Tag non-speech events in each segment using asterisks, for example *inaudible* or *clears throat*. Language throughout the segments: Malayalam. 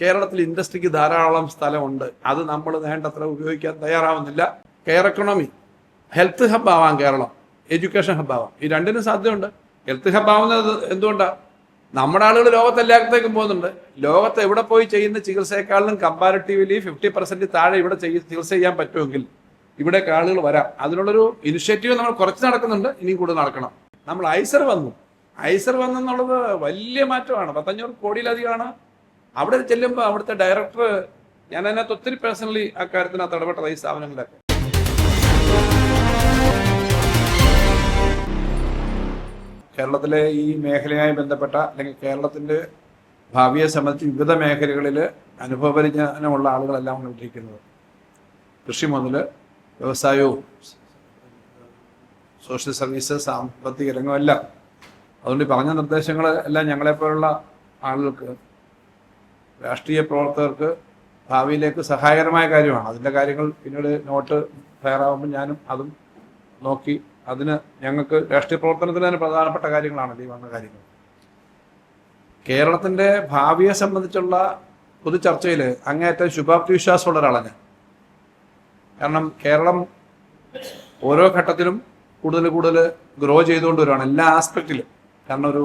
കേരളത്തിൽ ഇൻഡസ്ട്രിക്ക് ധാരാളം സ്ഥലമുണ്ട്. അത് നമ്മൾ വേണ്ടത്ര ഉപയോഗിക്കാൻ തയ്യാറാവുന്നില്ല. കെയർ എക്കണോമി ഹെൽത്ത് ഹബ് ആവാം കേരളം. എഡ്യൂക്കേഷൻ ഹബ് ആവാം. ഈ രണ്ടിനും സാധ്യതയുണ്ട്. ഹെൽത്ത് ഹബ് ആവുന്നത് എന്തുകൊണ്ടാണ് നമ്മുടെ ആളുകൾ ലോകത്തെല്ലായിടത്തേക്കും പോകുന്നുണ്ട്. ലോകത്ത് എവിടെ പോയി ചെയ്യുന്ന ചികിത്സയെക്കാളും കമ്പാരിറ്റീവ്ലി ഫിഫ്റ്റി പെർസെന്റ് താഴെ ഇവിടെ ചികിത്സ ചെയ്യാൻ പറ്റുമെങ്കിൽ ഇവിടെ ആളുകൾ വരാം. അതിനുള്ളൊരു ഇനിഷ്യേറ്റീവ് നമ്മൾ കുറച്ച് നടക്കുന്നുണ്ട്. ഇനിയും കൂടുതൽ നടക്കണം. നമ്മൾ ഐസർ വന്നു. ഐസർ വന്നെന്നുള്ളത് വലിയ മാറ്റമാണ്. പത്തഞ്ഞൂറ് കോടിയിലധികമാണ് അവിടെ ചെല്ലുമ്പോൾ അവിടുത്തെ ഡയറക്ടർ ഞാൻ അതിനകത്ത് ഒത്തിരി പേഴ്സണലി ആ കാര്യത്തിനകത്ത് ഇടപെട്ടത് ഈ സ്ഥാപനങ്ങളിലൊക്കെ. കേരളത്തിലെ ഈ മേഖലയുമായി ബന്ധപ്പെട്ട അല്ലെങ്കിൽ കേരളത്തിന്റെ ഭാവിയെ സംബന്ധിച്ച് വിവിധ മേഖലകളിൽ അനുഭവപരിജ്ഞാനമുള്ള ആളുകളെല്ലാം കൊണ്ടിരിക്കുന്നത് കൃഷി മുതൽ വ്യവസായവും സോഷ്യൽ സർവീസ് സാമ്പത്തിക രംഗമെല്ലാം അതുകൊണ്ട് പറഞ്ഞ നിർദ്ദേശങ്ങൾ എല്ലാം ഞങ്ങളെപ്പോലുള്ള ആളുകൾക്ക് രാഷ്ട്രീയ പ്രവർത്തകർക്ക് ഭാവിയിലേക്ക് സഹായകരമായ കാര്യമാണ്. അതിന്റെ കാര്യങ്ങൾ പിന്നീട് നോട്ട് തയ്യാറാകുമ്പോൾ ഞാനും അതും നോക്കി അതിന് ഞങ്ങൾക്ക് രാഷ്ട്രീയ പ്രവർത്തനത്തിന് തന്നെ പ്രധാനപ്പെട്ട കാര്യങ്ങളാണ് ഈ വന്ന കാര്യങ്ങൾ. കേരളത്തിന്റെ ഭാവിയെ സംബന്ധിച്ചുള്ള പൊതു ചർച്ചയിൽ അങ്ങേയറ്റം ശുഭാപ്തി വിശ്വാസമുള്ള ഒരാളാണ് കാരണം കേരളം ഓരോ ഘട്ടത്തിലും കൂടുതൽ കൂടുതൽ ഗ്രോ ചെയ്തുകൊണ്ട് വരുവാണ് എല്ലാ ആസ്പെക്റ്റിലും കാരണം ഒരു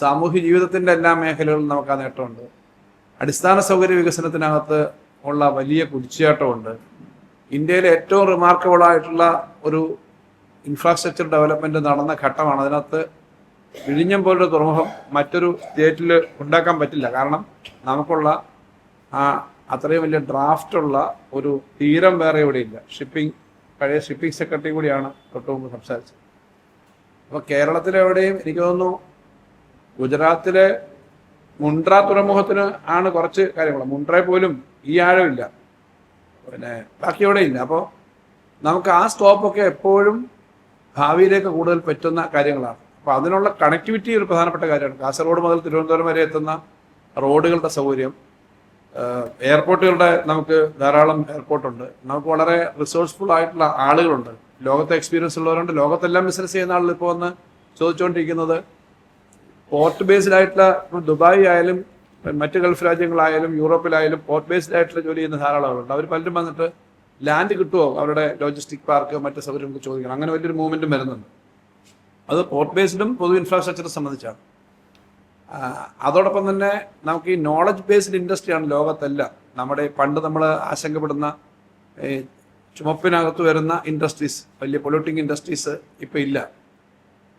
സാമൂഹ്യ ജീവിതത്തിന്റെ എല്ലാ മേഖലകളിലും നമുക്ക് ആ നേട്ടമുണ്ട്. അടിസ്ഥാന സൗകര്യ വികസനത്തിനകത്ത് ഉള്ള വലിയ കുതിച്ചുചാട്ടമുണ്ട്. ഇന്ത്യയിലെ ഏറ്റവും റിമാർക്കബിൾ ആയിട്ടുള്ള ഒരു ഇൻഫ്രാസ്ട്രക്ചർ ഡെവലപ്മെന്റ് നടന്ന ഘട്ടമാണ്. അതിനകത്ത് വിഴിഞ്ഞം പോലൊരു തുറമുഖം മറ്റൊരു സ്റ്റേറ്റിൽ ഉണ്ടാക്കാൻ പറ്റില്ല. കാരണം നമുക്കുള്ള ആ അത്രയും വലിയ ഡ്രാഫ്റ്റ് ഉള്ള ഒരു തീരം വേറെ ഇവിടെയില്ല ഷിപ്പിംഗ് പഴയ ഷിപ്പിംഗ് സെക്രട്ടറി കൂടിയാണ് തൊട്ട് മുമ്പ് സംസാരിച്ചത്. അപ്പോൾ കേരളത്തിലെവിടെയും എനിക്ക് തോന്നുന്നു ഗുജറാത്തിലെ മുണ്ട്ര തുറമുഖത്തിന് ആണ് കുറച്ച് കാര്യങ്ങൾ മുണ്ട്ര പോലും ഈ ആഴമില്ല പിന്നെ ബാക്കി എവിടെ ഇല്ല. അപ്പോൾ നമുക്ക് ആ സ്റ്റോപ്പൊക്കെ എപ്പോഴും ഭാവിയിലേക്ക് കൂടുതൽ പറ്റുന്ന കാര്യങ്ങളാണ്. അപ്പോൾ അതിനുള്ള കണക്ടിവിറ്റി ഒരു പ്രധാനപ്പെട്ട കാര്യമാണ്. കാസർഗോഡ് മുതൽ തിരുവനന്തപുരം വരെ എത്തുന്ന റോഡുകളുടെ സൗകര്യം എയർപോർട്ടുകളുടെ നമുക്ക് ധാരാളം എയർപോർട്ടുണ്ട്. നമുക്ക് വളരെ റിസോഴ്സ്ഫുൾ ആയിട്ടുള്ള ആളുകളുണ്ട്. ലോകത്തെ എക്സ്പീരിയൻസ് ഉള്ളവരുണ്ട്. ലോകത്തെല്ലാം ബിസിനസ് ചെയ്യുന്ന ആളുകൾ ഇപ്പോൾ വന്ന് ചോദിച്ചുകൊണ്ടിരിക്കുന്നത് പോർട്ട് ബേസ്ഡ് ആയിട്ടുള്ള ദുബായ് ആയാലും മറ്റ് ഗൾഫ് രാജ്യങ്ങളായാലും യൂറോപ്പിലായാലും പോർട്ട് ബേസ്ഡ് ആയിട്ടുള്ള ജോലി ചെയ്യുന്ന ധാരാളം ആളുകളുണ്ട്. അവർ പലരും വന്നിട്ട് ലാൻഡ് കിട്ടുമോ അവരുടെ ലോജിസ്റ്റിക് പാർക്ക് മറ്റ് സൗകര്യങ്ങൾക്ക് ചോദിക്കണം. അങ്ങനെ വലിയൊരു മൂവ്മെന്റും വരുന്നുണ്ട്. അത് പോർട്ട് ബേസ്ഡും പൊതു ഇൻഫ്രാസ്ട്രക്ചറും സംബന്ധിച്ചാണ്. അതോടൊപ്പം തന്നെ നമുക്ക് ഈ നോളജ് ബേസ്ഡ് ഇൻഡസ്ട്രിയാണ് ലോകത്തല്ല. നമ്മുടെ പണ്ട് നമ്മൾ ആശങ്കപ്പെടുന്ന ചുമപ്പിനകത്ത് വരുന്ന ഇൻഡസ്ട്രീസ് വലിയ പൊള്യൂട്ടിങ് ഇൻഡസ്ട്രീസ് ഇപ്പം ഇല്ല.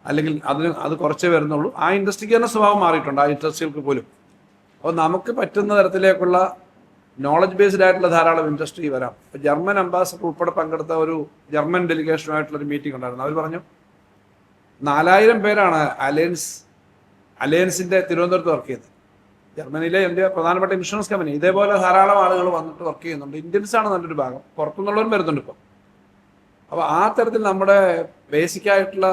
അല്ലെങ്കിൽ അതിന് അത് കുറച്ചേ വരുന്നുള്ളൂ. ആ ഇൻഡസ്ട്രിക്ക് തന്നെ സ്വഭാവം മാറിയിട്ടുണ്ട്. ആ ഇൻഡസ്ട്രികൾക്ക് പോലും. അപ്പോൾ നമുക്ക് പറ്റുന്ന തരത്തിലേക്കുള്ള നോളജ് ബേസ്ഡ് ആയിട്ടുള്ള ധാരാളം ഇൻഡസ്ട്രി വരാം. ഇപ്പോൾ ജർമ്മൻ അംബാസഡർ ഉൾപ്പെടെ പങ്കെടുത്ത ഒരു ജർമ്മൻ ഡെലിഗേഷനുമായിട്ടുള്ള ഒരു മീറ്റിംഗ് ഉണ്ടായിരുന്നു. അവർ പറഞ്ഞു നാലായിരം പേരാണ് അലയൻസ് അലയൻസിന്റെ തിരുവനന്തപുരത്ത് വർക്ക് ചെയ്തത് ജർമ്മനിയിലെ എന്റെ പ്രധാനപ്പെട്ട ഇൻഷുറൻസ് കമ്പനി ഇതേപോലെ ധാരാളം ആളുകൾ വന്നിട്ട് വർക്ക് ചെയ്യുന്നുണ്ട്. ഇന്ത്യൻസ് ആണ് നല്ലൊരു ഭാഗം. പുറത്തുനിന്നുള്ളവരും വരുന്നുണ്ട് ഇപ്പം. അപ്പോൾ ആ തരത്തിൽ നമ്മുടെ ബേസിക് ആയിട്ടുള്ള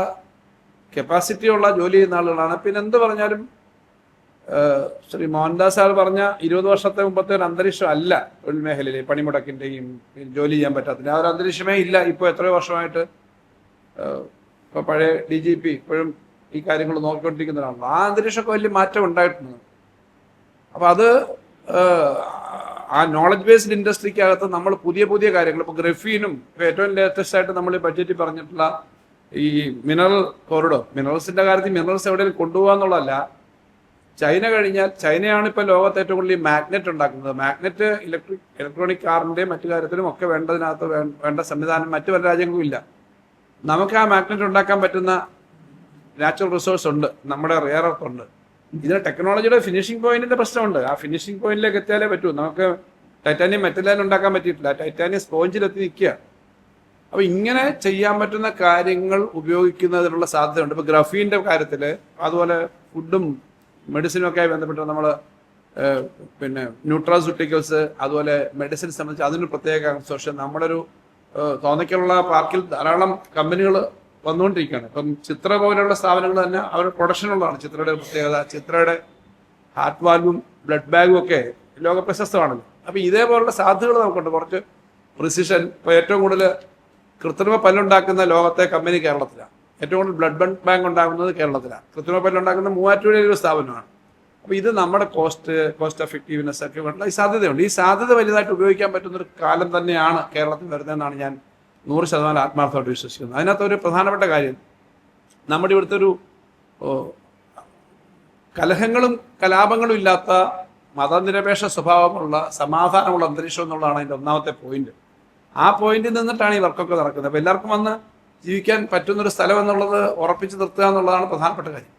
കപ്പാസിറ്റി ഉള്ള ജോലി ചെയ്യുന്ന ആളുകളാണ്. പിന്നെ എന്ത് പറഞ്ഞാലും ശ്രീ മോഹൻദാസ് സാർ പറഞ്ഞ ഇരുപത് വർഷത്തെ മുമ്പത്തെ ഒരു അന്തരീക്ഷം അല്ല തൊഴിൽ മേഖലയിൽ പണിമുടക്കിന്റെയും ജോലി ചെയ്യാൻ പറ്റാത്തതിന്റെ ആ ഒരു അന്തരീക്ഷമേ ഇല്ല. ഇപ്പോൾ എത്രയോ വർഷമായിട്ട് ഇപ്പോൾ പഴയ ഡി ജി പി ഇപ്പോഴും ഈ കാര്യങ്ങൾ നോക്കിക്കൊണ്ടിരിക്കുന്നതാണല്ലോ ആ അന്തരീക്ഷമൊക്കെ വലിയ മാറ്റം ഉണ്ടായിട്ടുണ്ട്. അപ്പം അത് ആ നോളജ് ബേസ്ഡ് ഇൻഡസ്ട്രിക്കകത്ത് നമ്മൾ പുതിയ പുതിയ കാര്യങ്ങൾ ഇപ്പോൾ ഗ്രഫീനും ഏറ്റവും ലേറ്റസ്റ്റ് ആയിട്ട് നമ്മൾ ഈ ബഡ്ജറ്റിൽ പറഞ്ഞിട്ടുള്ള ഈ മിനറൽ കോറിഡോർ മിനറൽസിന്റെ കാര്യത്തിൽ മിനറൽസ് എവിടെയും കൊണ്ടുപോകാന്നുള്ളതല്ല. ചൈന കഴിഞ്ഞാൽ ചൈനയാണ് ഇപ്പൊ ലോകത്ത് ഏറ്റവും കൂടുതൽ മാഗ്നറ്റ് ഉണ്ടാക്കുന്നത്. മാഗ്നറ്റ് ഇലക്ട്രിക് ഇലക്ട്രോണിക് കാറിന്റെയും മറ്റു കാര്യത്തിലും ഒക്കെ വേണ്ടതിനകത്ത് വേണ്ട സംവിധാനം മറ്റു പല രാജ്യങ്ങളും ഇല്ല. നമുക്ക് ആ മാഗ്നറ്റ് ഉണ്ടാക്കാൻ പറ്റുന്ന നാച്ചുറൽ റിസോഴ്സ് ഉണ്ട്. നമ്മുടെ റിയർ എർത്ത് ഉണ്ട്. ഇതിന് ടെക്നോളജിയുടെ ഫിനിഷിംഗ് പോയിന്റിന്റെ പ്രശ്നമുണ്ട്. ആ ഫിനിഷിംഗ് പോയിന്റിലേക്ക് എത്തിയാലേ പറ്റൂ. നമുക്ക് ടൈറ്റാനിയം മെറ്റലാൻ ഉണ്ടാക്കാൻ പറ്റിയിട്ടില്ല. ടൈറ്റാനിയം സ്പോഞ്ചിലെത്തി നിൽക്കുക. അപ്പൊ ഇങ്ങനെ ചെയ്യാൻ പറ്റുന്ന കാര്യങ്ങൾ ഉപയോഗിക്കുന്നതിനുള്ള സാധ്യതയുണ്ട്. ഇപ്പൊ ഗ്രഫീന്റെ കാര്യത്തിൽ അതുപോലെ ഫുഡും മെഡിസിനും ഒക്കെ ബന്ധപ്പെട്ട് നമ്മൾ പിന്നെ ന്യൂട്രാസ്യൂട്ടിക്കൽസ് അതുപോലെ മെഡിസിൻ സംബന്ധിച്ച് അതിന് പ്രത്യേക കൺസോർഷ്യം നമ്മുടെ ഒരു പാർക്കിൽ ധാരാളം കമ്പനികൾ വന്നുകൊണ്ടിരിക്കുകയാണ്. ഇപ്പം ചിത്ര പോലെയുള്ള സ്ഥാപനങ്ങൾ തന്നെ അവരുടെ പ്രൊഡക്ഷനുള്ളതാണ് ചിത്രയുടെ പ്രത്യേകത ചിത്രയുടെ ഹാർട്ട് വാൽവും ബ്ലഡ് ബാഗും ഒക്കെ ലോക പ്രശസ്തമാണല്ലോ അപ്പൊ ഇതേപോലുള്ള സാധ്യതകൾ നമുക്കുണ്ട്. കുറച്ച് പ്രിസിഷൻ ഇപ്പൊ ഏറ്റവും കൂടുതൽ കൃത്രിമ പല്ലുണ്ടാക്കുന്ന ലോകത്തെ കമ്പനി കേരളത്തിലാണ്. ഏറ്റവും കൂടുതൽ ബ്ലഡ് ബാങ്ക് ഉണ്ടാകുന്നത് കേരളത്തിലാണ്. കൃത്രിമ പല്ലുണ്ടാക്കുന്ന മൂവാറ്റുപുഴയിലെ ഒരു സ്ഥാപനമാണ്. അപ്പോൾ ഇത് നമ്മുടെ കോസ്റ്റ് കോസ്റ്റ് എഫക്റ്റീവ്നെസ് ഒക്കെ ഉള്ള ഈ സാധ്യതയുണ്ട്. ഈ സാധ്യത വലുതായിട്ട് ഉപയോഗിക്കാൻ പറ്റുന്ന ഒരു കാലം തന്നെയാണ് കേരളത്തിൽ വരുന്നതെന്നാണ് ഞാൻ നൂറ് ശതമാനം ആത്മാർത്ഥമായിട്ട് വിശ്വസിക്കുന്നത്. അതിനകത്ത് ഒരു പ്രധാനപ്പെട്ട കാര്യം നമ്മുടെ ഇവിടുത്തെ ഒരു കലഹങ്ങളും കലാപങ്ങളും ഇല്ലാത്ത മതനിരപേക്ഷ സ്വഭാവമുള്ള സമാധാനമുള്ള അന്തരീക്ഷം എന്നുള്ളതാണ് അതിന്റെ ഒന്നാമത്തെ പോയിന്റ് ആ പോയിന്റിൽ നിന്നിട്ടാണ് ഈ വർക്കൊക്കെ നടക്കുന്നത്. അപ്പോൾ എല്ലാവർക്കും വന്ന് ജീവിക്കാൻ പറ്റുന്നൊരു സ്ഥലം എന്നുള്ളത് ഉറപ്പിച്ചു നിർത്തുക എന്നുള്ളതാണ് പ്രധാനപ്പെട്ട കാര്യം.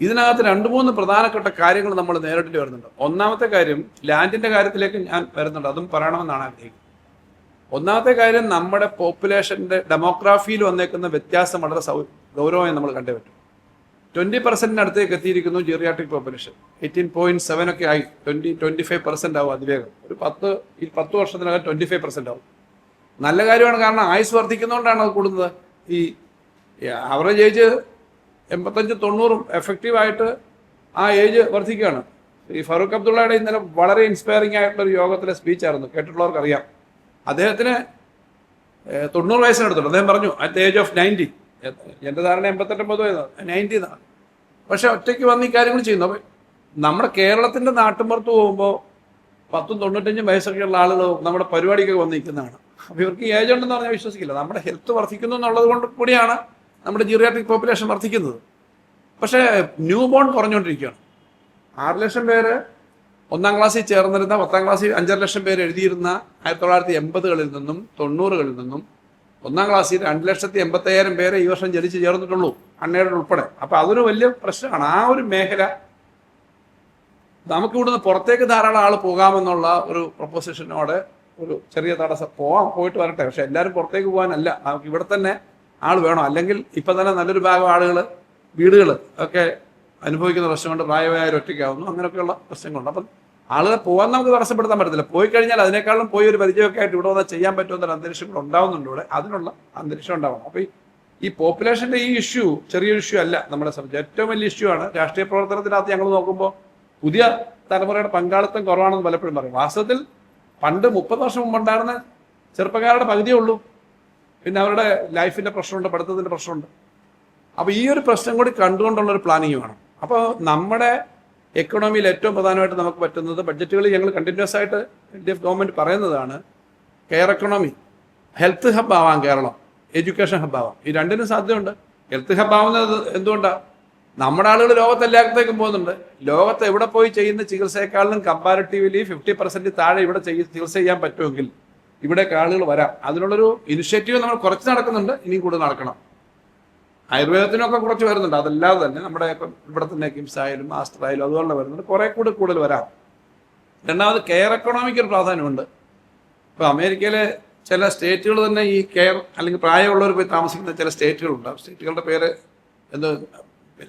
ഇതിനകത്ത് രണ്ട് മൂന്ന് പ്രധാനപ്പെട്ട കാര്യങ്ങൾ നമ്മൾ നേരിടേണ്ടി വരുന്നുണ്ട്. ഒന്നാമത്തെ കാര്യം ലാൻഡിന്റെ കാര്യത്തിലേക്ക് ഞാൻ വരുന്നുണ്ട്. അതും പറയണമെന്നാണ് ആഗ്രഹിക്കുന്നത് ഒന്നാമത്തെ കാര്യം നമ്മുടെ പോപ്പുലേഷന്റെ ഡെമോഗ്രാഫിയിൽ വന്നേക്കുന്ന വ്യത്യാസം വളരെ സൗ ഗൗരവമായി നമ്മൾ കണ്ടേ പറ്റും. ട്വന്റി പെർസെന്റിന് അടുത്തേക്ക് എത്തിയിരിക്കുന്നു geriatric population eighteen point seven ഒക്കെ ആയി. ട്വന്റി ട്വന്റി ഫൈവ് പെർസെന്റ് ആവും അതിവേഗം. ഒരു പത്ത് ഈ പത്ത് വർഷത്തിനകം ട്വന്റി ഫൈവ് പെർസെന്റ് ആവും. നല്ല കാര്യമാണ് കാരണം ആയുസ് വർദ്ധിക്കുന്നതുകൊണ്ടാണ് അത് കൂടുന്നത്. ഈ ആവറേജ് ഏജ് എൺപത്തഞ്ച് തൊണ്ണൂറും എഫക്റ്റീവായിട്ട് ആ ഏജ് വർദ്ധിക്കുകയാണ്. ഈ ഫറൂഖ് അബ്ദുള്ളയുടെ ഇന്നലെ വളരെ ഇൻസ്പയറിംഗ് ആയിട്ടുള്ള ഒരു യോഗത്തിലെ സ്പീച്ച് ആയിരുന്നു. കേട്ടിട്ടുള്ളവർക്ക് അറിയാം അദ്ദേഹത്തിന് തൊണ്ണൂറ് വയസ്സിനടുത്തുള്ളൂ അദ്ദേഹം പറഞ്ഞു at the age of ninety എന്റെ ധാരണ എൺപത്തെട്ടൊമ്പത് നയന്റി എന്നാണ് പക്ഷെ ഒറ്റയ്ക്ക് വന്ന് ഈ കാര്യങ്ങൾ ചെയ്യുന്നു. അപ്പോൾ നമ്മുടെ കേരളത്തിന്റെ നാട്ടുമ്പുറത്ത് പോകുമ്പോൾ പത്തും തൊണ്ണൂറ്റഞ്ചും വയസ്സൊക്കെയുള്ള ആളുകൾ നമ്മുടെ പരിപാടിക്കൊക്കെ വന്ന് നിൽക്കുന്നതാണ് അപ്പോൾ ഇവർക്ക് ഏജ് പറഞ്ഞാൽ വിശ്വസിക്കില്ല. നമ്മുടെ ഹെൽത്ത് വർദ്ധിക്കുന്നു എന്നുള്ളത് കൊണ്ട് കൂടിയാണ് നമ്മുടെ ജിറിയാട്രിക് പോപ്പുലേഷൻ വർദ്ധിക്കുന്നത്. പക്ഷേ ന്യൂ ബോൺ കുറഞ്ഞുകൊണ്ടിരിക്കുകയാണ്. ആറ് ലക്ഷം പേര് ഒന്നാം ക്ലാസ്സിൽ ചേർന്നിരുന്ന പത്താം ക്ലാസ്സിൽ അഞ്ചര ലക്ഷം പേര് എഴുതിയിരുന്ന ആയിരത്തി തൊള്ളായിരത്തി എൺപതുകളിൽ നിന്നും തൊണ്ണൂറുകളിൽ നിന്നും ഒന്നാം ക്ലാസ്സിൽ രണ്ട് ലക്ഷത്തി എൺപത്തയ്യായിരം പേരെ ഈ വർഷം ജനിച്ച് ചേർന്നിട്ടുള്ളൂ അണ്ണയുടെ ഉൾപ്പെടെ. അപ്പം അതൊരു വലിയ പ്രശ്നമാണ്. ആ ഒരു മേഖല നമുക്ക് ഇവിടുന്ന് പുറത്തേക്ക് ധാരാളം ആൾ പോകാമെന്നുള്ള ഒരു പ്രൊപ്പോസിഷനോട് ഒരു ചെറിയ തടസ്സം. പോവാം പോയിട്ട് വരട്ടെ. പക്ഷെ എല്ലാവരും പുറത്തേക്ക് പോകാനല്ല. നമുക്ക് ഇവിടെ തന്നെ ആൾ വേണം. അല്ലെങ്കിൽ ഇപ്പം തന്നെ നല്ലൊരു ഭാഗം ആളുകൾ വീടുകൾ ഒക്കെ അനുഭവിക്കുന്ന പ്രശ്നമുണ്ട് കൊണ്ട് പ്രായമായവർ ഒറ്റയ്ക്കാവുന്നു അങ്ങനെയൊക്കെയുള്ള പ്രശ്നങ്ങളുണ്ട്. അപ്പം ആളുകളെ പോകാൻ നമുക്ക് തടസ്സപ്പെടുത്താൻ പറ്റത്തില്ല. പോയി കഴിഞ്ഞാൽ അതിനേക്കാളും പോയി ഒരു പരിചയമൊക്കെ ആയിട്ട് ഇവിടെ വന്നാൽ ചെയ്യാൻ പറ്റുന്ന ഒരു അന്തരീക്ഷം കൂടെ ഉണ്ടാവുന്നുണ്ട് ഇവിടെ. അതിനുള്ള അന്തരീക്ഷം ഉണ്ടാവണം. അപ്പോൾ ഈ പോപ്പുലേഷന്റെ ഈ ഇഷ്യൂ ചെറിയൊരു ഇഷ്യൂ അല്ല. നമ്മുടെ സംബന്ധിച്ച് ഏറ്റവും വലിയ ഇഷ്യൂ ആണ് രാഷ്ട്രീയ പ്രവർത്തനത്തിനകത്ത് ഞങ്ങൾ നോക്കുമ്പോൾ പുതിയ തലമുറയുടെ പങ്കാളിത്തം കുറവാണെന്ന് പലപ്പോഴും പറയും. വാസ്തവത്തിൽ പണ്ട് മുപ്പത് വർഷം മുമ്പുണ്ടായിരുന്ന ചെറുപ്പക്കാരുടെ പകുതിയേ ഉള്ളൂ. പിന്നെ അവരുടെ ലൈഫിന്റെ പ്രശ്നമുണ്ട് പഠിത്തത്തിന്റെ പ്രശ്നമുണ്ട്. അപ്പോൾ ഈ ഒരു പ്രശ്നം കൂടി കണ്ടുകൊണ്ടുള്ള ഒരു പ്ലാനിങ് വേണം. അപ്പോൾ നമ്മുടെ എക്കണോമിയിൽ ഏറ്റവും പ്രധാനമായിട്ട് നമുക്ക് പറ്റുന്നത് ബഡ്ജറ്റുകളിൽ ഞങ്ങൾ കണ്ടിന്യൂസ് ആയിട്ട് എൽ ഡി എഫ് ഗവൺമെന്റ് പറയുന്നതാണ് കെയർ എക്കണോമി ഹെൽത്ത് ഹബ് ആവാം കേരളം എഡ്യൂക്കേഷൻ ഹബ് ആവാം. ഈ രണ്ടിനും സാധ്യതയുണ്ട്. ഹെൽത്ത് ഹബ് ആവുന്നത് എന്തുകൊണ്ടാണ് നമ്മുടെ ആളുകൾ ലോകത്തെല്ലാത്തേക്കും പോകുന്നുണ്ട്. ലോകത്ത് എവിടെ പോയി ചെയ്യുന്ന ചികിത്സയെക്കാളിലും കമ്പാരിറ്റീവ്ലി ഫിഫ്റ്റി പെർസെന്റ് താഴെ ഇവിടെ ചെയ്യ ചികിത്സ ചെയ്യാൻ പറ്റുമെങ്കിൽ ഇവിടെ ആളുകൾ വരാം. അതിനുള്ളൊരു ഇനിഷ്യേറ്റീവ് നമ്മൾ കുറച്ച് നടക്കുന്നുണ്ട്. ഇനിയും കൂടുതൽ നടക്കണം. ആയുർവേദത്തിനൊക്കെ കുറച്ച് വരുന്നുണ്ട്. അതല്ലാതെ തന്നെ നമ്മുടെ ഇപ്പം ഇവിടെ തന്നെ കിംസ് ആയാലും മാസ്റ്റർ ആയാലും അതുപോലെ വരുന്നുണ്ട്. കുറെ കൂടി കൂടുതൽ വരാം. രണ്ടാമത് കെയർ എക്കണോമിക്ക് ഒരു പ്രാധാന്യമുണ്ട്. ഇപ്പോൾ അമേരിക്കയിലെ ചില സ്റ്റേറ്റുകൾ തന്നെ ഈ കെയർ അല്ലെങ്കിൽ പ്രായമുള്ളവർ പോയി താമസിക്കുന്ന ചില സ്റ്റേറ്റുകളുണ്ട്. സ്റ്റേറ്റുകളുടെ പേര് എന്ത്?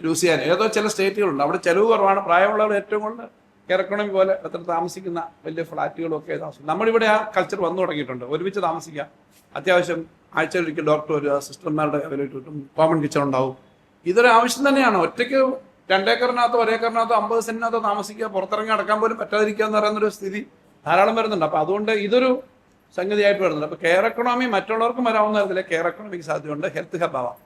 ലൂസിയാന. ഏതോ ചില സ്റ്റേറ്റുകളുണ്ട്. അവിടെ ചെലവ് കുറവാണ്. പ്രായമുള്ളവർ ഏറ്റവും കൂടുതൽ കെയർ എക്കണോമി പോലെ അത്ര താമസിക്കുന്ന വലിയ ഫ്ലാറ്റുകളൊക്കെ താമസിക്കും. നമ്മളിവിടെ ആ കൾച്ചർ വന്നു തുടങ്ങിയിട്ടുണ്ട്. ഒരുമിച്ച് താമസിക്കാം. അത്യാവശ്യം ആഴ്ചയിലൊരിക്കൽ ഡോക്ടർ വരിക സിസ്റ്റർമാരുടെ അവരായിട്ട് കിട്ടും കോമൺ കിച്ചൺ ഉണ്ടാവും. ഇതൊരു ആവശ്യം തന്നെയാണ്. ഒറ്റയ്ക്ക് രണ്ടേക്കറിനകത്തോ ഒരേക്കറിനകത്തോ അമ്പത് സെന്റിനകത്തോ താമസിക്കുക പുറത്തിറങ്ങി അടക്കാൻ പോലും പറ്റാതിരിക്കുക എന്ന് പറയുന്നൊരു സ്ഥിതി ധാരാളം വരുന്നുണ്ട്. അപ്പോൾ അതുകൊണ്ട് ഇതൊരു സംഗതിയായിട്ട് വരുന്നുണ്ട്. അപ്പോൾ കെയർ എക്കണോമി മറ്റുള്ളവർക്കും വരാവുന്ന തരത്തിലെ കെയർ എക്കണോമിക്ക് സാധ്യതയുണ്ട്. ഹെൽത്ത് ഹബ് ആവാം.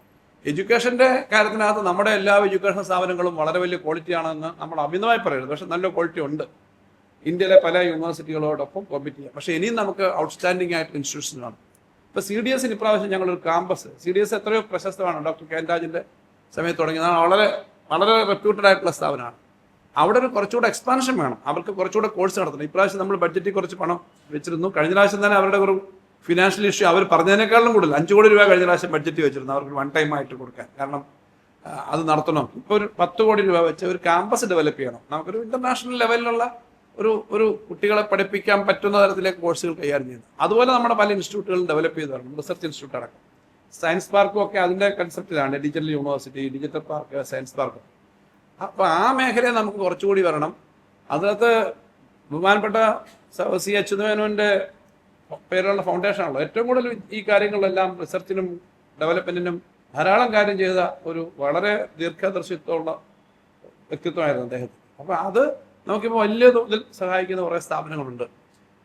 എഡ്യൂക്കേഷന്റെ കാര്യത്തിനകത്ത് നമ്മുടെ എല്ലാ എഡ്യൂക്കേഷൻ സ്ഥാപനങ്ങളും വളരെ വലിയ ക്വാളിറ്റി ആണെന്ന് നമ്മൾ അമിതമായി പറയരുത് പക്ഷെ നല്ല ക്വാളിറ്റി ഉണ്ട്. ഇന്ത്യയിലെ പല യൂണിവേഴ്സിറ്റികളോടൊപ്പം കോമ്പറ്റ് ചെയ്യാം. പക്ഷേ ഇനിയും നമുക്ക് ഔട്ട്സ്റ്റാൻഡിംഗ് ആയിട്ട് ആണ് ഇപ്പോൾ സി ഡി എസിന് ഇപ്രാവശ്യം ഞങ്ങളൊരു ക്യാമ്പസ് സി ഡി എസ് എത്രയോ പ്രശസ്തമാണ്. ഡോക്ടർ കെ സമയത്ത് തുടങ്ങിയതാണ് വളരെ വളരെ റെപ്യൂട്ടഡ് ആയിട്ടുള്ള സ്ഥാപനമാണ്. അവിടെ ഒരു കുറച്ചുകൂടെ എക്സ്പാൻഷൻ വേണം. അവർക്ക് കുറച്ചുകൂടെ കോഴ്സ് നടത്തണം. ഇപ്രാവശ്യം നമ്മൾ ബഡ്ജറ്റിൽ കുറച്ച് പണം വെച്ചിരുന്നു. കഴിഞ്ഞ പ്രാവശ്യം തന്നെ അവരുടെ ഒരു ഫിനാൻഷ്യൽ ഇഷ്യൂ അവർ പറഞ്ഞതിനേക്കാളും കൂടുതൽ അഞ്ച് കോടി രൂപ കഴിഞ്ഞ പ്രാവശ്യം ബഡ്ജറ്റ് വെച്ചിരുന്നു. അവർക്ക് വൺ ടൈം ആയിട്ട് കൊടുക്കാൻ. കാരണം അത് നടത്തണം. ഇപ്പോൾ ഒരു പത്ത് കോടി രൂപ വെച്ച് ഒരു ക്യാമ്പസ് ഡെവലപ്പ് ചെയ്യണം. നമുക്കൊരു ഇന്റർനാഷണൽ ലെവലിലുള്ള ഒരു ഒരു കുട്ടികളെ പഠിപ്പിക്കാൻ പറ്റുന്ന തരത്തിലേക്ക് കോഴ്സുകൾ കൈകാര്യം ചെയ്യുന്നത്. അതുപോലെ നമ്മുടെ പല ഇൻസ്റ്റിറ്റ്യൂട്ടുകളും ഡെവലപ്പ് ചെയ്ത് വരണം റിസർച്ച് ഇൻസ്റ്റിറ്റ്യൂട്ട് അടക്കം. സയൻസ് പാർക്കും ഒക്കെ അതിന്റെ കൺസെപ്റ്റിലാണ് digital university digital park science park അപ്പോൾ ആ മേഖലയെ നമുക്ക് കുറച്ചുകൂടി വരണം. അതിനകത്ത് ബഹുമാനപ്പെട്ട സ- അച്യുതമേനോന്റെ പേരുള്ള ഫൗണ്ടേഷൻ ആണല്ലോ. ഏറ്റവും കൂടുതൽ ഈ കാര്യങ്ങളിലെല്ലാം റിസർച്ചിനും ഡെവലപ്മെന്റിനും ധാരാളം കാര്യം ചെയ്ത ഒരു വളരെ ദീർഘദർശിത്വമുള്ള വ്യക്തിത്വമായിരുന്നു അദ്ദേഹത്തിന് അപ്പോൾ അത് നമുക്കിപ്പോൾ വലിയ തോതിൽ സഹായിക്കുന്ന കുറേ സ്ഥാപനങ്ങളുണ്ട്.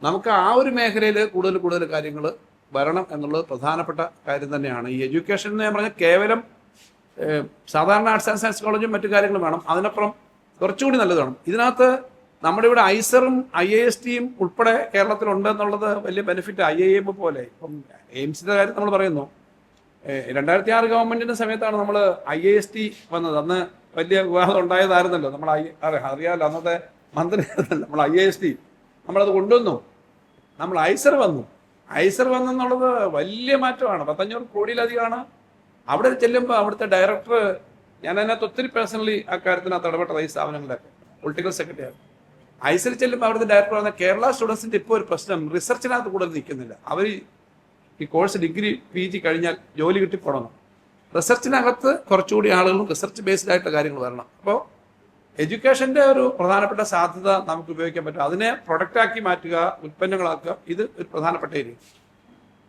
നമുക്ക് ആ ഒരു മേഖലയിൽ കൂടുതൽ കൂടുതൽ കാര്യങ്ങൾ വരണം എന്നുള്ളത് പ്രധാനപ്പെട്ട കാര്യം തന്നെയാണ്. ഈ എഡ്യൂക്കേഷൻ എന്ന് ഞാൻ പറഞ്ഞാൽ കേവലം സാധാരണ ആർട്സ് ആൻഡ് സയൻസ് കോളേജും മറ്റു കാര്യങ്ങളും വേണം. അതിനപ്പുറം കുറച്ചുകൂടി നല്ലത് വേണം ഇതിനകത്ത് നമ്മുടെ ഇവിടെ ഐസറും ഐ എ എസ് ടിയും ഉൾപ്പെടെ കേരളത്തിലുണ്ട് എന്നുള്ളത് വലിയ ബെനിഫിറ്റ് ഐ എം പോലെ. ഇപ്പം എയിംസിന്റെ കാര്യം നമ്മൾ പറയുന്നു. രണ്ടായിരത്തി ആറ് ഗവൺമെന്റിന്റെ സമയത്താണ് നമ്മൾ ഐ എസ് ടി വന്നത്. അന്ന് വലിയ വിവാദം ഉണ്ടായതായിരുന്നല്ലോ. നമ്മൾ അറിയാമല്ലോ അന്നത്തെ മന്ത്രി നമ്മൾ ഐ എസ് ടി നമ്മളത് കൊണ്ടുവന്നു. നമ്മൾ ഐസർ വന്നു. ഐസർ വന്നെന്നുള്ളത് വലിയ മാറ്റമാണ്. പത്തഞ്ഞൂറ് കോടിയിലധികമാണ്. അവിടെ ചെല്ലുമ്പോൾ അവിടുത്തെ ഡയറക്ടർ ഞാൻ അതിനകത്ത് ഒത്തിരി പേഴ്സണലി ആ കാര്യത്തിനകത്ത് ഇടപെട്ടത് ഈ സ്ഥാപനങ്ങളിലൊക്കെ. പൊളിറ്റിക്കൽ സെക്രട്ടറി ഐസർ ചെല്ലുമ്പോൾ അവിടുത്തെ ഡയറക്ടർ പറഞ്ഞ കേരള സ്റ്റുഡൻസിന്റെ ഇപ്പോൾ ഒരു പ്രശ്നം റിസർച്ചിനകത്ത് കൂടുതൽ നിൽക്കുന്നില്ല. അവർ ഈ കോഴ്സ് ഡിഗ്രി പി ജി കഴിഞ്ഞാൽ ജോലി കിട്ടി കിട്ടിപ്പോടണം റിസർച്ചിനകത്ത് കുറച്ചുകൂടി ആളുകളും റിസർച്ച് ബേസ്ഡ് ആയിട്ടുള്ള കാര്യങ്ങൾ വരണം. അപ്പോൾ എഡ്യൂക്കേഷന്റെ ഒരു പ്രധാനപ്പെട്ട സാധ്യത നമുക്ക് ഉപയോഗിക്കാൻ പറ്റും. അതിനെ പ്രൊഡക്റ്റാക്കി മാറ്റുക ഉൽപ്പന്നങ്ങളാക്കുക ഇത് ഒരു പ്രധാനപ്പെട്ട ഏരിയ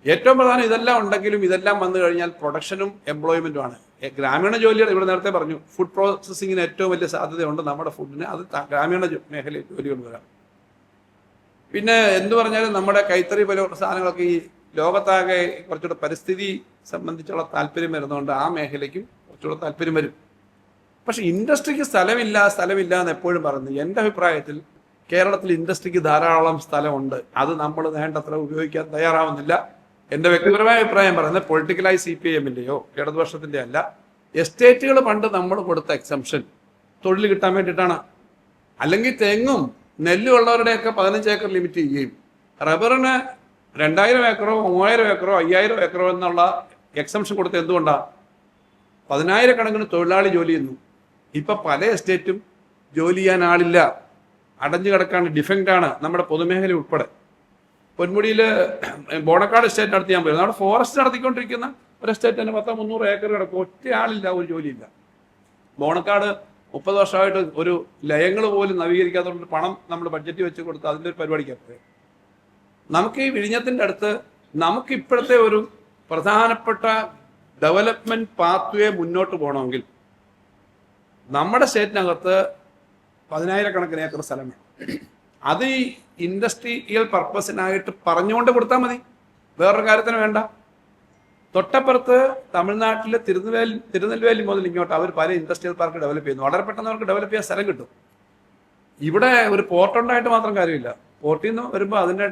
ഏറ്റവും പ്രധാനം ഇതെല്ലാം ഉണ്ടെങ്കിലും ഇതെല്ലാം വന്നു കഴിഞ്ഞാൽ പ്രൊഡക്ഷനും എംപ്ലോയ്മെന്റുമാണ് ഗ്രാമീണ ജോലികൾ ഇവിടെ നേരത്തെ പറഞ്ഞു. ഫുഡ് പ്രോസസ്സിങ്ങിന് ഏറ്റവും വലിയ സാധ്യതയുണ്ട് നമ്മുടെ ഫുഡിന് അത് ഗ്രാമീണ മേഖലയിൽ ജോലികൾ വരാം. പിന്നെ എന്ത് പറഞ്ഞാലും നമ്മുടെ കൈത്തറി പല സാധനങ്ങളൊക്കെ ഈ ലോകത്താകെ കുറച്ചുകൂടെ പരിസ്ഥിതി സംബന്ധിച്ചുള്ള താല്പര്യം വരുന്നതുകൊണ്ട് ആ മേഖലയ്ക്കും കുറച്ചുകൂടെ താല്പര്യം വരും. പക്ഷെ ഇൻഡസ്ട്രിക്ക് സ്ഥലമില്ല സ്ഥലമില്ല എന്ന് എപ്പോഴും പറയുന്നു. എന്റെ അഭിപ്രായത്തിൽ കേരളത്തിൽ ഇൻഡസ്ട്രിക്ക് ധാരാളം സ്ഥലമുണ്ട്. അത് നമ്മൾ വേണ്ടത്ര ഉപയോഗിക്കാൻ തയ്യാറാവുന്നില്ല. എന്റെ വ്യക്തിപരമായ അഭിപ്രായം പറയുന്നത് പൊളിറ്റിക്കലായി സി പി എമ്മിന്റെയോ ഇടതുപക്ഷത്തിന്റെ അല്ല. എസ്റ്റേറ്റുകൾ പണ്ട് നമ്മൾ കൊടുത്ത എക്സംഷൻ തൊഴിൽ കിട്ടാൻ വേണ്ടിയിട്ടാണ്. അല്ലെങ്കിൽ തെങ്ങും നെല്ലും ഉള്ളവരുടെയൊക്കെ പതിനഞ്ച് ഏക്കർ ലിമിറ്റ് ചെയ്യുകയും റബ്ബറിന് രണ്ടായിരം ഏക്കറോ മൂവായിരം ഏക്കറോ അയ്യായിരം ഏക്കറോ എന്നുള്ള എക്സംഷൻ കൊടുത്ത് എന്തുകൊണ്ടാണ് പതിനായിരക്കണക്കിന് തൊഴിലാളി ജോലി ചെയ്യുന്നു. ഇപ്പൊ പല എസ്റ്റേറ്റും ജോലി ചെയ്യാൻ ആളില്ല. അടഞ്ഞു കിടക്കാണ് ഡിഫെൻഡാണ് നമ്മുടെ പൊതുമേഖല ഉൾപ്പെടെ. പൊന്മുടിയിൽ ബോണക്കാട് എസ്റ്റേറ്റ് നടത്തി ഞാൻ പോയിരുന്നു. നമ്മുടെ ഫോറസ്റ്റ് നടത്തിക്കൊണ്ടിരിക്കുന്ന ഒരു എസ്റ്റേറ്റ് തന്നെ പത്തോ മുന്നൂറ് ഏക്കർ കിടക്കും. ഒറ്റ ആളില്ല ഒരു ജോലിയില്ല. ബോണക്കാട് മുപ്പത് വർഷമായിട്ട് ഒരു ലയങ്ങൾ പോലും നവീകരിക്കാത്തതുകൊണ്ട് പണം നമ്മൾ ബഡ്ജറ്റ് വെച്ച് കൊടുത്ത് അതിന്റെ ഒരു പരിപാടിക്കകത്ത്. നമുക്ക് ഈ വിഴിഞ്ഞത്തിന്റെ അടുത്ത് നമുക്ക് ഇപ്പോഴത്തെ ഒരു പ്രധാനപ്പെട്ട ഡെവലപ്മെന്റ് പാത്വേ മുന്നോട്ട് പോകണമെങ്കിൽ നമ്മുടെ സ്റ്റേറ്റിനകത്ത് പതിനായിരക്കണക്കിന് ഏക്കർ സ്ഥലം അത് ഈ ഇൻഡസ്ട്രിയൽ പർപ്പസിനായിട്ട് പറഞ്ഞുകൊണ്ട് കൊടുത്താൽ മതി. വേറൊരു കാര്യത്തിന് വേണ്ട. തൊട്ടപ്പുറത്ത് തമിഴ്നാട്ടിലെ തിരുനെൽവേലി തിരുനെൽവേലി മുതൽ ഇങ്ങോട്ട് അവർ പല ഇൻഡസ്ട്രിയൽ പാർക്ക് ഡെവലപ്പ് ചെയ്യുന്നു. വളരെ പെട്ടെന്ന് അവർക്ക് ഡെവലപ്പ് ചെയ്യാൻ സ്ഥലം കിട്ടും. ഇവിടെ ഒരു പോർട്ട് ഉണ്ടായിട്ട് മാത്രം കാര്യമില്ല. പോർട്ടിൽ നിന്ന് വരുമ്പോൾ അതിന്റെ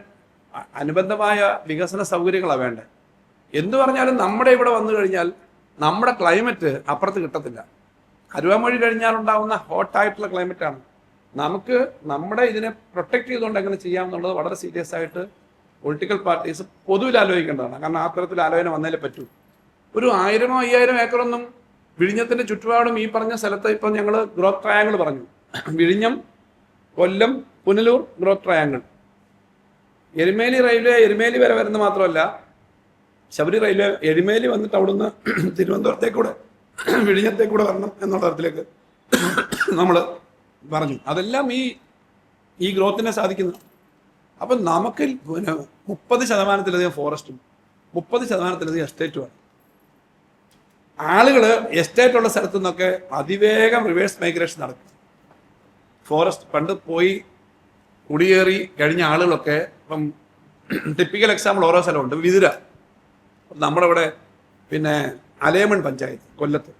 അനുബന്ധമായ വികസന സൗകര്യങ്ങളാണ് വേണ്ടത്. എന്ന് പറഞ്ഞാലും നമ്മുടെ ഇവിടെ വന്നു കഴിഞ്ഞാൽ നമ്മുടെ ക്ലൈമറ്റ് അപ്പുറത്ത് കിട്ടത്തില്ല. അരുവാമൊഴി കഴിഞ്ഞാലുണ്ടാവുന്ന ഹോട്ടായിട്ടുള്ള ഹോട്ടായിട്ടുള്ള ആണ്. നമുക്ക് നമ്മുടെ ഇതിനെ പ്രൊട്ടക്ട് ചെയ്തുകൊണ്ട് എങ്ങനെ ചെയ്യാം എന്നുള്ളത് വളരെ സീരിയസ് ആയിട്ട് പൊളിറ്റിക്കൽ പാർട്ടീസ് പൊതുവിൽ ആലോചിക്കേണ്ടതാണ്. കാരണം ആ തരത്തിൽ ആലോചന വന്നാലേ പറ്റൂ. ഒരു ആയിരമോ അയ്യായിരം ഏക്കറൊന്നും വിഴിഞ്ഞത്തിന്റെ ചുറ്റുപാടും ഈ പറഞ്ഞ സ്ഥലത്ത് ഇപ്പം ഞങ്ങൾ ഗ്രോത്ത് ട്രയാങ്കിൾ പറഞ്ഞു. വിഴിഞ്ഞം Kollam Punalur growth triangle Erumeli railway Erumeli വരെ വരുന്നത് മാത്രമല്ല ശബരി റെയിൽവേ എരുമേലി വന്നിട്ട് അവിടുന്ന് *coughs* തിരുവനന്തപുരത്തേക്കൂടെ *clears throat* വിഴിഞ്ഞത്തേക്കൂടെ വരണം എന്നുള്ള തരത്തിലേക്ക് നമ്മൾ പറഞ്ഞു. അതെല്ലാം ഈ ഈ ഗ്രോത്തിനെ സാധിക്കുന്നു. അപ്പം നമുക്ക് പിന്നെ മുപ്പത് ശതമാനത്തിലധികം ഫോറസ്റ്റും മുപ്പത് ശതമാനത്തിലധികം എസ്റ്റേറ്റുമാണ് ആളുകൾ എസ്റ്റേറ്റ് ഉള്ള സ്ഥലത്തു നിന്നൊക്കെ അതിവേഗം റിവേഴ്സ് മൈഗ്രേഷൻ നടക്കും. ഫോറസ്റ്റ് പണ്ട് പോയി കുടിയേറി കഴിഞ്ഞ ആളുകളൊക്കെ ഇപ്പം *clears throat* ടിപ്പിക്കൽ എക്സാമ്പിൾ ഓരോ സ്ഥലമുണ്ട്. വിതുര. നമ്മുടെ ഇവിടെ പിന്നെ അലേമൺ പഞ്ചായത്ത് കൊല്ലത്ത്.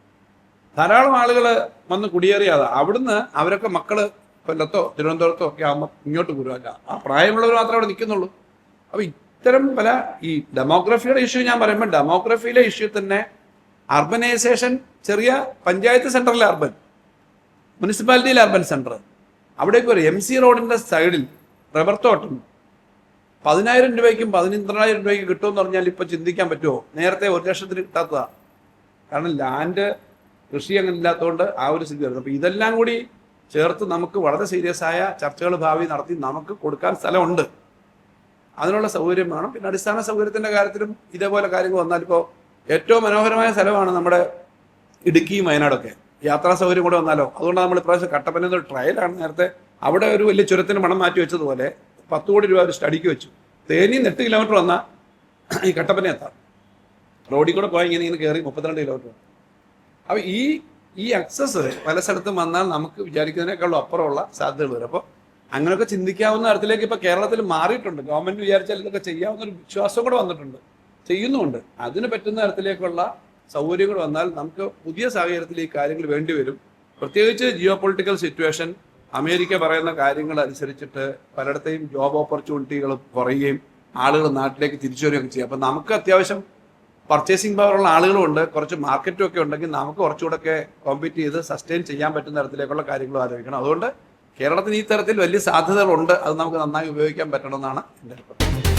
ധാരാളം ആളുകൾ വന്ന് കുടിയേറിയതാ. അവിടുന്ന് അവരൊക്കെ മക്കൾ കൊല്ലത്തോ തിരുവനന്തപുരത്തോ ഒക്കെ ആകുമ്പോൾ ഇങ്ങോട്ട് വരുമല്ല ആ പ്രായമുള്ളവർ മാത്രമേ അവിടെ നിൽക്കുന്നുള്ളൂ. അപ്പൊ ഇത്തരം പല ഈ ഡെമോഗ്രഫിയുടെ ഇഷ്യൂ ഞാൻ പറയുമ്പോൾ ഡെമോഗ്രഫിയിലെ ഇഷ്യൂ തന്നെ അർബനൈസേഷൻ ചെറിയ പഞ്ചായത്ത് സെന്ററിലെ അർബൻ മുനിസിപ്പാലിറ്റിയിലെ അർബൻ സെന്റർ. അവിടേക്ക് ഒരു എം സി റോഡിന്റെ സൈഡിൽ റബ്ബർ തോട്ടം. പതിനായിരം രൂപയ്ക്കും പതിനായിരം രൂപയ്ക്കും കിട്ടുമെന്ന് പറഞ്ഞാൽ ഇപ്പൊ ചിന്തിക്കാൻ പറ്റുമോ? നേരത്തെ ഒരു ലക്ഷത്തിന് കിട്ടാത്തതാ. കാരണം ലാൻഡ് കൃഷി അങ്ങനെ ഇല്ലാത്തതുകൊണ്ട് ആ ഒരു സ്ഥിതി വരുന്നത് അപ്പോൾ ഇതെല്ലാം കൂടി ചേർത്ത് നമുക്ക് വളരെ സീരിയസ് ആയ ചർച്ചകൾ ഭാവി നടത്തി നമുക്ക് കൊടുക്കാൻ സ്ഥലമുണ്ട്. അതിനുള്ള സൗകര്യം വേണം. പിന്നെ അടിസ്ഥാന സൗകര്യത്തിന്റെ കാര്യത്തിലും ഇതേപോലെ കാര്യങ്ങൾ വന്നാൽ ഇപ്പോൾ ഏറ്റവും മനോഹരമായ സ്ഥലമാണ് നമ്മുടെ ഇടുക്കിയും വയനാടൊക്കെ. യാത്രാ സൗകര്യം കൂടെ വന്നാലോ? അതുകൊണ്ട് നമ്മൾ ഇപ്രാവശ്യം കട്ടപ്പന ഒരു ട്രയലാണ് നേരത്തെ അവിടെ ഒരു വലിയ ചുരത്തിന് മണം മാറ്റി വെച്ചതുപോലെ പത്ത് കോടി രൂപ ഒരു സ്റ്റഡിക്ക് വെച്ചു. തേനി എട്ട് കിലോമീറ്റർ വന്നാൽ ഈ കട്ടപ്പന എത്താം റോഡിൽ കൂടെ പോയി ഇങ്ങനെ ഇങ്ങനെ കയറി മുപ്പത്തിരണ്ട് കിലോമീറ്റർ അപ്പോൾ ഈ ഈ അക്സസ് പല സ്ഥലത്തും വന്നാൽ നമുക്ക് വിചാരിക്കുന്നതിനേക്കാളും അപ്പുറമുള്ള സാധ്യതകൾ വരും. അപ്പോൾ അങ്ങനെയൊക്കെ ചിന്തിക്കാവുന്ന തരത്തിലേക്ക് ഇപ്പോൾ കേരളത്തിൽ മാറിയിട്ടുണ്ട്. ഗവൺമെന്റ് വിചാരിച്ചാൽ ഇതൊക്കെ ചെയ്യാവുന്ന ഒരു വിശ്വാസം കൂടെ വന്നിട്ടുണ്ട്. ചെയ്യുന്നുമുണ്ട്. അതിന് പറ്റുന്ന തരത്തിലേക്കുള്ള സൗകര്യങ്ങൾ വന്നാൽ നമുക്ക് പുതിയ സാഹചര്യത്തിൽ ഈ കാര്യങ്ങൾ വേണ്ടി വരും. പ്രത്യേകിച്ച് ജിയോ പൊളിറ്റിക്കൽ സിറ്റുവേഷൻ അമേരിക്ക പറയുന്ന കാര്യങ്ങൾ അനുസരിച്ചിട്ട് പലയിടത്തെയും ജോബ് ഓപ്പർച്യൂണിറ്റികൾ കുറയുകയും ആളുകൾ നാട്ടിലേക്ക് തിരിച്ചു വരികയൊക്കെ ചെയ്യും. അപ്പം നമുക്ക് അത്യാവശ്യം പർച്ചേസിംഗ് പവറുള്ള ആളുകളുമുണ്ട് കുറച്ച് മാർക്കറ്റും ഒക്കെ ഉണ്ടെങ്കിൽ നമുക്ക് കുറച്ചുകൂടെ കോമ്പീറ്റ് ചെയ്ത് സസ്റ്റെയിൻ ചെയ്യാൻ പറ്റുന്ന തരത്തിലേക്കുള്ള കാര്യങ്ങളും ആലോചിക്കണം. അതുകൊണ്ട് കേരളത്തിന് ഈ തരത്തിൽ വലിയ സാധ്യതകളുണ്ട്. അത് നമുക്ക് നന്നായി ഉപയോഗിക്കാൻ പറ്റണമെന്നാണ് എന്റെ അഭിപ്രായം.